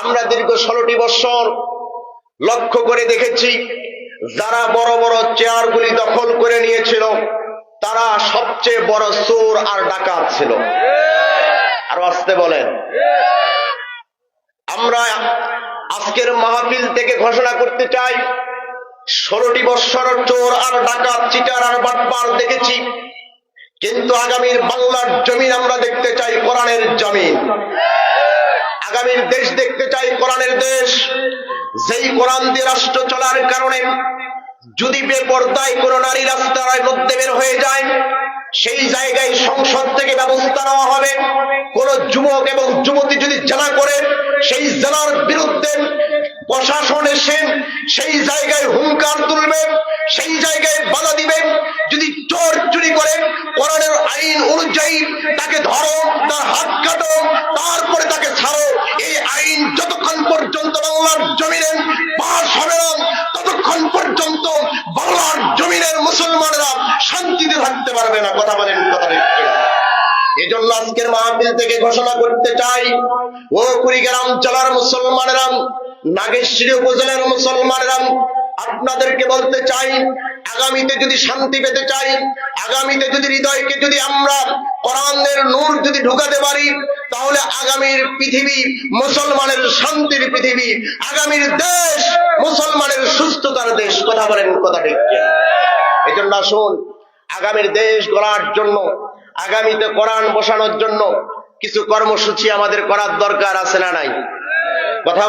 আমরা দীর্ঘ ষোলোটি বৎসর লক্ষ্য করে দেখেছি, যারা বড় বড় চেয়ারগুলি দখল করে নিয়েছিল, তারা সবচেয়ে বড় চোর আর ডাকাত ছিল। আর আসতে বলেন। আমরা আজকের মাহফিল থেকে ঘোষণা করতে চাই, ষোলোটি বৎসর চোর আর ডাকাত, চিটার আর বাটপার দেখেছি, কিন্তু আগামীর বাংলার জমিন আমরা দেখতে চাই কোরআনের জমিন। আগামীর দেশ দেখতে চাই কোরআনের দেশ। যেই কোরআন দিয়ে রাষ্ট্র চলার কারণে যদি বেপর্দায় কোন নারী রাস্তার মধ্যে বের হয়ে যায়, সেই জায়গায় সংসদ থেকে ব্যবস্থা নেওয়া হবে। কোন যুবক এবং যুবতী যদি জানা করে, সেই জানার বিরুদ্ধে প্রশাসন এসে সেই জায়গায় হুঙ্কার তুলবে জমিনের মুসলমানেরা শান্তিতে থাকতে পারবে না, কথা বলেন, কথা ঠিক কিনা? এই জন্য আজকের মাহফিল থেকে ঘোষণা করতে চাই, ও কুড়িগ্রাম জেলার মুসলমানেরা নাগেশ্বরী উপজেলার মুসলমানেরা আপনাদেরকে বলতে চাই, আগামীতে যদি শান্তি পেতে চাই, আগামীতে যদি হৃদয়কে যদি আমরা কোরআনের নূর যদি ঢুকাতে পারি, তাহলে আগামীর পৃথিবী মুসলমানের শান্তির পৃথিবী, আগামীর দেশ মুসলমানের সুস্থতার দেশ, কথা বলেন, কথা ঠিক কিনা? রাসুল আগামীর দেশ গড়ার জন্য, আগামীতে কোরআন বসানোর জন্য কিছু কর্মসূচি আমাদের করার দরকার আছে না নাই কথা